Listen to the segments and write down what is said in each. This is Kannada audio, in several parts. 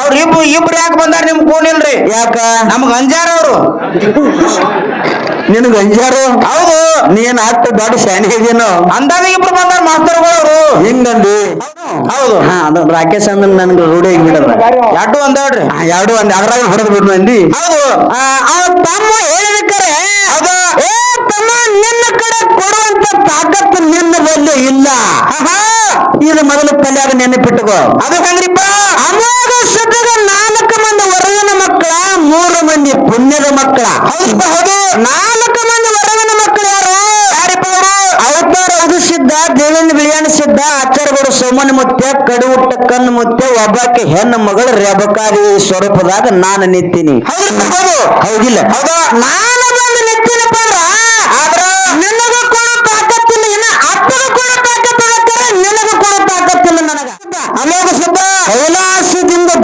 ಅವ್ರ ಇಬ್ರು ಇಬ್ರು ಯಾಕೆ ಬಂದಾರ ನಿಮ್ ಇಲ್ರಿ? ಯಾಕ? ನಮ್ಗ ಅಂಜಾರ ಅವ್ರು. ನಿನಗ ಅಂಜಾರು? ಹೌದು. ನೀನ್ ಅಷ್ಟ ದೊಡ್ಡ ಶಾನಿ ಇದೀನು? ಅಂದಾಗ ಇಬ್ರು ಬಂದಾರ ಮಾಸ್ತರ್ಗಳು ಅವರು. ಹಿಂಗಂದಿ? ಹೌದು. ಹಾ ಅದು ರಾಕೇಶ್ ಅಂದ್ರೆ ನನ್ಗೆ ರೂಢಿ ಆಗಿಬಿಡದ ಎರಡು ಒಂದಾಡ್ರಿ ಎರಡು ಒಂದ್ ಅದ್ರಾಗ ಹೊಡೆದ್ ಬಿಡ್ ಮಂದಿ ಹೌದು. ಆ, ಅವ ತಮ್ಮ ಹೇಳಿದ್ರೆ ಹೌದು. ಏ ತಮ್ಮ ನಿನ್ನ ಕಡೆ ಕೊಡುವಂತ ತಾಕತ್ತು ನಿನ್ನ ಬಲ್ಲಿ ಇಲ್ಲ. ಇದು ಮೊದಲು ಪಲ್ಯಾಗ ನೆನಪಿಟ್ಟುಕೋ ಅದು ಹೆಂಗ್ರಿಪ್ಪ ಅಮೋಘ ಸುದ್ದಿಗ ನಾಲ್ಕು ಮಂದಿ ವರವಿನ ಮಕ್ಕಳ ಮೂರು ಮಂದಿ ಪುಣ್ಯದ ಮಕ್ಕಳ. ನಾಲ್ಕು ಮಂದಿ ವರವಿನ ಮಕ್ಕಳು ಯಾರು? ಸಿದ್ಧ ದೇವೇಂದ್ರ ಬಿಳಿಯಾಣ ಸಿದ್ಧ ಆಚಾರ್ಯಗಳು ಸೋಮನ ಮುತ್ಯ ಕಡುವುಟ್ಟ ಕಣ್ಣು ಮುತ್ಯ ಒಬ್ಬಾಕೆ ಹೆಣ್ಣು ಮಗಳು ರೆಬಕಾರಿ ಸ್ವರೂಪದಾಗ ನಾನು ನಿಂತೀನಿ. ಹೌದಿಲ್ಲ? ಹೌದಾ. ನಾನು ಬಂದು ನಿಂತೀನಪ್ಪ ಅಂದ್ರ? ಆದ್ರ? ನಿನಗೂ ಕೂಡ ತಾಕತ್ತಿಲ್ಲ ಇನ್ನ. ಅಪ್ಪಗೂ ಕೂಡ ತಾಕತ್ತಿಲ್ಲ ನಿನಗೂ ಕೂಡ ತಾಕತ್ತಿಲ್ಲ ನನಗ. ಅಮೋಘ ಸಿದ್ಧ ಕೈಲಾಸದಿಂದ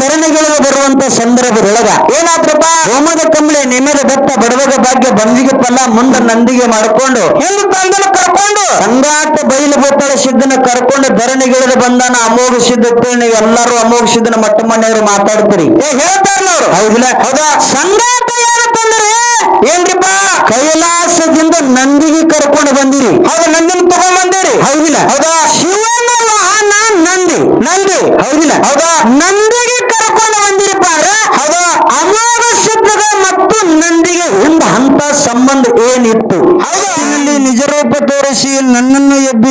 ಧರಣಿಗಳಿಗೆ ಬರುವಂತ ಸಂದರ್ಭದೊಳಗ ಏನಾದ್ರಪ್ಪ? ಹೋಮದ ಕಂಬಳಿ ನಿಮಗೆ ಬೆಟ್ಟ ಬಡವಗ ಭಾಗ್ಯ ಬಂದಿಗೆ ಮುಂದೆ ಮುಂದ ನಂದಿಗೆ ಮಾಡ್ಕೊಂಡು. ಹಿಂದೆ ತಂದನ ಕರ್ಕೊಂಡು. ಸಂಗಾಟ ಬಯಲು ಬತ್ತಳ ಸಿದ್ಧನ ಕರ್ಕೊಂಡು ಧರಣಿಗಿಳಿದು ಬಂದಾನ ಅಮೋಘ ಸಿದ್ಧ ನೀವು ಎಲ್ಲರೂ ಅಮೋಘ ಸಿದ್ಧನ ಮಟ್ಟ ಮನೆಯವರು ಮಾತಾಡ್ತೀರಿ. ಏ ಹೇಳ್ತಾರಲ್ಲ ಅವ್ರು ಹೌದಿಲ್ಲ? ಹೌದಾ? ಸಂಗಾಟ ಏನಂತಂದ್ರೆ ಏನ್ರಿಪ್ಪ? ಕೈಲಾಸದಿಂದ ನಂದಿಗೆ ಕರ್ಕೊಂಡು ಬಂದಿರಿ. ಹೌದು? ನಂದಿನ ತಗೊಂಡ್ ಬಂದಿರಿ? ಹೌದಿಲ್ಲ? ಹೌದಾ? ಶಿವನ ವಾಹನ ನಂದಿ. ನಂದಿ. ಹೌದಿಲ್ಲ? ಹೌದಾ? ನಂದಿಗೆ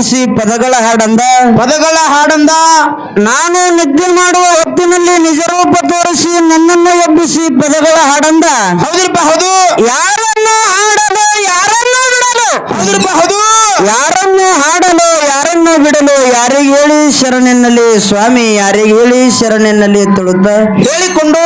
ಎಬ್ಬಿಸಿ ಪದಗಳ ಹಾಡಂದ ಪದಗಳ ಹಾಡಂದ ನಾನು ನಿದ್ದೆ ಮಾಡುವ ಹೊತ್ತಿನಲ್ಲಿ ನಿಜರೂಪ ತೋರಿಸಿ ನನ್ನನ್ನು ಎಬ್ಬಿಸಿ ಪದಗಳ ಹಾಡಂದ. ಹೌದ್ರಪ್ಪ ಹೌದು ಯಾರನ್ನು ಹಾಡಲು ಯಾರನ್ನು ಬಿಡಲು? ಹೌದ್ರಪ್ಪ ಹೌದು ಯಾರನ್ನು ಹಾಡಲು ಯಾರನ್ನು ಬಿಡಲು ಯಾರಿಗೆ ಶರಣೆನ್ನಲ್ಲಿ ಸ್ವಾಮಿ ಯಾರಿಗೆ ಹೇಳಿ ಶರಣೆನ್ನಲ್ಲಿ ತುಳುತ್ತ ಹೇಳಿಕೊಂಡು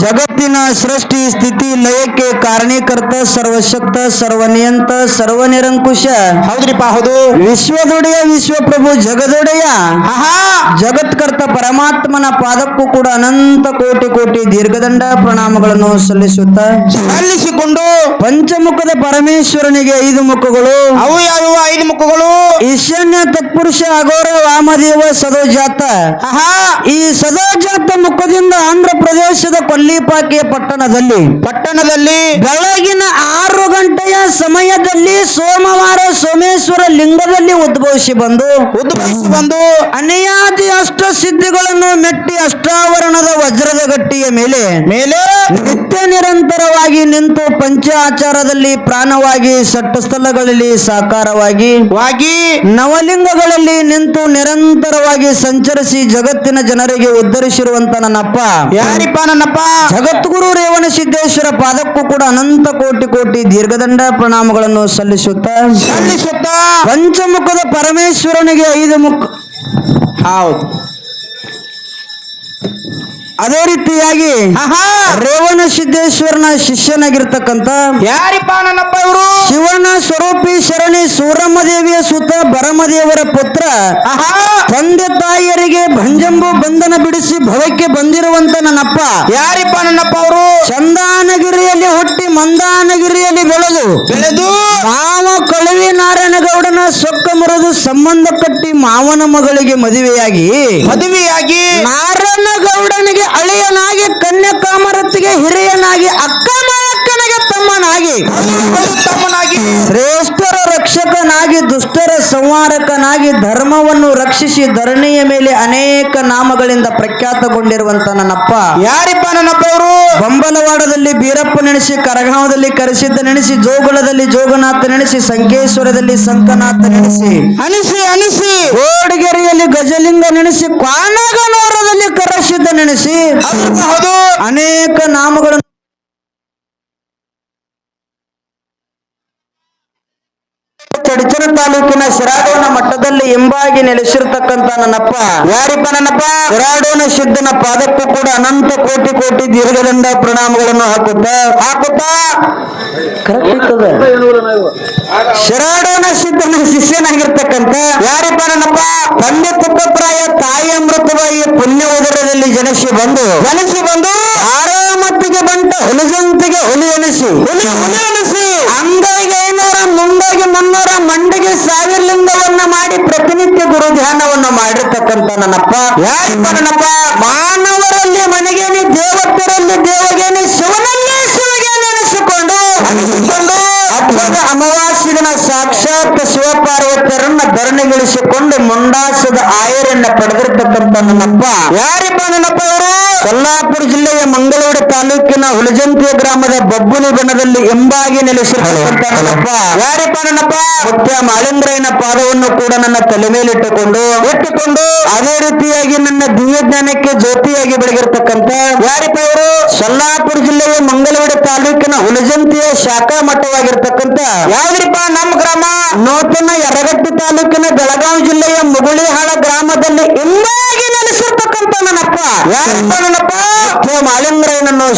ಜಗತ್ತಿನ ಸೃಷ್ಟಿ ಸ್ಥಿತಿ ಲಯಕ್ಕೆ ಕಾರಣೀಕರ್ತ ಸರ್ವಶಕ್ತ ಸರ್ವನಿಯಂತ ಸರ್ವನಿರಂಕುಶ. ಹೌದ್ರಿಪ ಹೌದು. ವಿಶ್ವದೊಡೆಯ ವಿಶ್ವಪ್ರಭು ಜಗದೊಡೆಯ. ಆಹಾ! ಜಗತ್ಕರ್ತ ಪರಮಾತ್ಮನ ಪಾದಕ್ಕೂ ಕೂಡ ಅನಂತ ಕೋಟಿ ಕೋಟಿ ದೀರ್ಘದಂಡ ಪ್ರಣಾಮಗಳನ್ನು ಸಲ್ಲಿಸುತ್ತ. ಸಲ್ಲಿಸಿಕೊಂಡು ಪಂಚಮುಖದ ಪರಮೇಶ್ವರನಿಗೆ ಐದು ಮುಖಗಳು. ಅವು ಯಾವ ಐದು ಮುಖಗಳು? ಈಶಾನ್ಯ ತತ್ಪುರುಷ ಅಗೌರ ವಾಮದೇವ ಸದೋಜಾತ. ಆಹಾ. ಈ ಸದೋಜಾತ ಮುಖದಿಂದ ಆಂಧ್ರ ಪ್ರದೇಶದ ಕೊಲ್ಲಿಪಾಕಿಯ ಪಟ್ಟಣದಲ್ಲಿ. ಪಟ್ಟಣದಲ್ಲಿ. ಬೆಳಗಿನ ಆರು ಗಂಟೆಯ ಸಮಯದಲ್ಲಿ ಸೋಮವಾರ ಸೋಮೇಶ್ವರ ಲಿಂಗದಲ್ಲಿ ಉದ್ಭವಿಸಿ ಬಂದು. ಉದ್ಭವಿಸಿ ಬಂದು. ಅನಿಯಾದಿ ಅಷ್ಟ ಸಿದ್ಧಿಗಳನ್ನು ಮೆಟ್ಟಿ ಅಷ್ಟಾವರಣದ ವಜ್ರದ ಗಟ್ಟಿಯ ಮೇಲೆ ಮೇಲೆ. ನಿತ್ಯ ನಿರಂತರವಾಗಿ ನಿಂತು ಪಂಚ ಆಚಾರದಲ್ಲಿ ಪ್ರಾಣವಾಗಿ ಸಟ್ಟ ಸ್ಥಳಗಳಲ್ಲಿ ಸಾಕಾರವಾಗಿ ವಾಗಿ ನವಲಿಂಗಗಳಲ್ಲಿ ನಿಂತು ನಿರಂತರವಾಗಿ ಸಂಚರಿಸಿ ಜಗತ್ತಿನ ಜನರಿಗೆ ಉದ್ಧರಿಸಿರುವಂತ ನನ್ನಪ್ಪ ಯಾರಿಪ್ಪ ನನ್ನಪ್ಪ? ಜಗದ್ಗುರು ರೇವಣ ಸಿದ್ದೇಶ್ವರ ಪಾದಕ್ಕೂ ಕೂಡ ಅನಂತ ಕೋಟಿ ಕೋಟಿ ದೀರ್ಘದಂಡ ಪ್ರಣಾಮಗಳನ್ನು ಸಲ್ಲಿಸುತ್ತ. ಸಲ್ಲಿಸುತ್ತ. ಪಂಚಮುಖದ ಪರಮೇಶ್ವರನಿಗೆ ಐದು ಮುಖ. ಹೌದು ಅದೇ ರೀತಿಯಾಗಿ ರೇವಣ ಸಿದ್ದೇಶ್ವರನ ಶಿಷ್ಯನಾಗಿರ್ತಕ್ಕಂಥ ಯಾರಿಪ್ಪ ನನ್ನಪ್ಪ ಇವರು? ಶಿವನ ಸ್ವರೂಪಿ ಶರಣಿ ಸೂರಮ್ಮ ದೇವಿಯ ಸುತ ಬರಮದೇವರ ಪುತ್ರ ತಂದೆ ತಾಯಿಯರಿಗೆ ಭಂಜಂಬು ಬಂಧನ ಬಿಡಿಸಿ ಭವಕ್ಕೆ ಬಂದಿರುವಂತ ನನ್ನಪ್ಪ. ಯಾರಿಪ್ಪ ನನ್ನಪ್ಪ ಅವರು? ಚಂದಾನಗಿರಿಯಲ್ಲಿ ಹುಟ್ಟಿ ಮಂದಾನಗಿರಿಯಲ್ಲಿ ಬೆಳೆದು ಬೆಳೆದು ಮಾವ ಕಳುವಿ ನಾರಾಯಣಗೌಡನ ಸೊಕ್ಕ ಮುರಿದು ಸಂಬಂಧ ಕಟ್ಟಿ ಮಾವನ ಮಗಳಿಗೆ ಮದುವೆಯಾಗಿ ಮದುವೆಯಾಗಿ ನಾರಾಯಣಗೌಡನಿಗೆ ಅಳಿಯನಾಗಿ ಕನ್ಯಾಕಾಮರತಿಗೆ ಹಿರಿಯನಾಗಿ ಅಕ್ಕ ಮಾಯಕ್ಕನಿಗೆ ತಮ್ಮನಾಗಿ. ತಮ್ಮನಾಗಿ. ಶ್ರೇಷ್ಠರ ರಕ್ಷಕನಾಗಿ ದುಷ್ಟರ ಸಂಹಾರಕನಾಗಿ ಧರ್ಮವನ್ನು ರಕ್ಷಿಸಿ ಧರಣಿಯ ಮೇಲೆ ಅನೇಕ ನಾಮಗಳಿಂದ ಪ್ರಖ್ಯಾತಗೊಂಡಿರುವಂತ ನನ್ನಪ್ಪ. ಯಾರಿಪ್ಪ ನನ್ನಪ್ಪ ಅವರು? ಬಂಬಲವಾಡದಲ್ಲಿ ಬೀರಪ್ಪ ನೆನೆಸಿ ಕರಗಾವದಲ್ಲಿ ಕರೆಸಿದ್ದ ನೆನೆಸಿ ಜೋಗುಳದಲ್ಲಿ ಜೋಗನಾಥ ನೆನೆಸಿ ಸಂಕೇಶ್ವರದಲ್ಲಿ ಸಂಕನಾಥ ನೆನೆಸಿ. ಅನಿಸಿ ಅನಿಸಿ. ಕೋಡಿಗೆರೆಯಲ್ಲಿ ಗಜಲಿಂಗ ನೆನೆಸಿ ಕ್ವಾನಗನೋರದಲ್ಲಿ ಕರಸಿದ್ದ ನೆನೆಸಿ. ಅನೇಕ ನಾಮಗಳನ್ನು ಚಡಚಣ ತಾಲೂಕಿನ ಶಿರಾಡೋನ ಮಟ್ಟದಲ್ಲಿ ಎಂಬಾಗಿ ನೆಲೆಸಿರ್ತಕ್ಕಂತ ನನ್ನಪ್ಪ. ಯಾರಿಪ್ಪ ನನ್ನಪ್ಪ? ಶಿರಾಡೋನ ಸಿದ್ದನ ಪಾದಕ್ಕೂ ಕೂಡ ಅನಂತ ಕೋಟಿ ಕೋಟಿ ದೀರ್ಘದಿಂದ ಪ್ರಣಾಮಗಳನ್ನು ಹಾಕುತ್ತ? ಹಾಕುತ್ತಾ? ಕರೆಕ್ಟ್ ಸಿದ್ದನ ಶಿಷ್ಯನಾಗಿರ್ತಕ್ಕಂಥ ಯಾರಿಪ್ಪ ನನ್ನಪ್ಪ? ಪಂಡಿತ ತುಪ್ಪಪ್ರಾಯ ತಾಯಿ ಅಮೃತವಾಗಿ ಪುಣ್ಯ ಉದರದಲ್ಲಿ ಜನಿಸಿ ಬಂದು ಜನಿಸಿ ಬಂದು ಆರಾಮತ್ತಿಗೆ ಬಂಟ ಹುಲಿಜಂತಿಗೆ ಹುಲಿ ಎನಿಸಿ. ಹುಲಿ ಹುಲಿ ನನ್ನಪ್ಪ ನನ್ನಪ್ಪ ಮಾನವರಲ್ಲಿ ದೇವತ್ತರಲ್ಲಿ ದೇವಗೇನೆ ಶಿವನಲ್ಲೇ ಶಿವಗೆ ನೆನೆಸಿಕೊಂಡು ಅದ್ಭುತ ಅಮಾವಾಸ್ಯ ದಿನ ಸಾಕ್ಷಾತ್ ಶಿವಪಾರ್ವತಿಯರನ್ನ ಧರಣಿಗಿಳಿಸಿಕೊಂಡು ಮುಂಡಾಸದ ಆಯರನ್ನ ಪಡೆದಿರ್ತಕ್ಕಂಥ ನನ್ನಪ್ಪ. ಯಾರಿಪ್ಪ ನನ್ನಪ್ಪ? ಕೊಲ್ಲಾಪುರ ಜಿಲ್ಲೆಯ ಮಂಗಳೂರು ತಾಲೂಕಿನ ಹುಲಜಂತಿಯ ಗ್ರಾಮದ ಬಬ್ಬುಲಿ ಬಣದಲ್ಲಿ ಎಂಬಾಗಿ ನನ್ನಪ್ಪ? ಮುತ್ಯ ಮಾಳಿಂದ್ರಯ್ಯನ ಪಾದವನ್ನು ಕೂಡ ನನ್ನ ತಲೆ ಮೇಲಿಟ್ಟುಕೊಂಡು ಇಟ್ಟುಕೊಂಡು ಅದೇ ರೀತಿಯಾಗಿ ನನ್ನ ದಿವ್ಯ ಜ್ಞಾನಕ್ಕೆ ಜ್ಯೋತಿಯಾಗಿ ಬೆಳಗಿರ್ತಕ್ಕಂಥ ಯಾರಿಪ್ಪ ಇವರು? ಸೊಲ್ಲಾಪುರ ಜಿಲ್ಲೆಯ ಮಂಗಳೂರು ತಾಲೂಕಿನ ಹುಲಜಂತಿಯ ಶಾಖಾ ಮಠವಾಗಿರ್ತಕ್ಕಂಥ ಯಾವ್ರಿಪ್ಪ ನಮ್ಮ ಗ್ರಾಮ? ನೂತನ ಯರಗಟ್ಟಿ ತಾಲೂಕಿನ ಬೆಳಗಾವಿ ಜಿಲ್ಲೆಯ ಮುಗುಳಿಹಾಳ ಗ್ರಾಮದಲ್ಲಿ ಎಂಬಾಗಿ ನೆಲೆಸಿರ್ತಕ್ಕಂಥ ನನ್ನಪ್ಪ ಯಾರಪ್ಪ ನನ್ನಪ್ಪ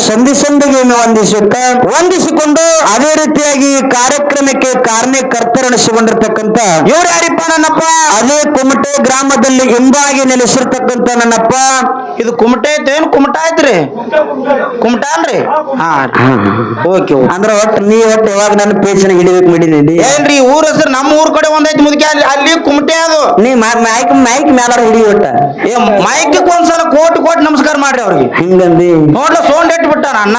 ಸಂಧಿ ಸಂಧಿಗೆ ವಂದಿಸುತ್ತ ವಂದಿಸಿಕೊಂಡು ಅದೇ ರೀತಿಯಾಗಿ ಕಾರ್ಯಕ್ರಮಕ್ಕೆ ಕಾರಣಕರ್ತರಣಿಸಿಕೊಂಡಿರ್ತಕ್ಕಂಥ ಇವ್ರು ಯಾರಿಪ್ಪ ನನ್ನಪ್ಪ? ಅದೇ ಕುಮಟೆ ಗ್ರಾಮದಲ್ಲಿ ಹಿಂಬಾಗಿ ನೆಲೆಸಿರ್ತಕ್ಕಂಥ ನನ್ನಪ್ಪ. ಇದು ಕುಮಟೆ ಐತೇನ್ ಕುಮಟ ಐತ್ರಿ? ಕುಮಟ ಅಲ್ರಿ? ಹಾ ಓಕೆ ಅಂದ್ರ ಒಟ್ಟು ನೀ ಒಟ್ಟು ಯಾವಾಗ ನನ್ನ ಪೇಜನ್ ಹಿಡಿಬೇಕು ಮಾಡಿದ್ದೀನಿ ಏನ್ರಿ ಊರ ಹೆಸರು ನಮ್ಮ ಊರ್ ಕಡೆ ಒಂದೈತಿ ಮುದುಕಿ ಅಲ್ಲಿ ಅಲ್ಲಿ ಕುಮಟೆ ಅದು. ನೀ ಮೈಕ್ ಮೈಕ್ ಮ್ಯಾಲಾರ ಹಿಡಿ ಒಟ್ಟ. ಏ ಮೈಕ್ ಒಂದ್ಸಲ ಕೋಟ್ ಕೋಟಿ ನಮಸ್ಕಾರ ಮಾಡ್ರಿ ಅವ್ರಿಗೆ. ಹಿಂಗಂದಿ? ನೋಡ್ಲ ಸೋಂಡ್ ಇಟ್ಟು ಬಿಟ್ಟಾರ ಅಣ್ಣ.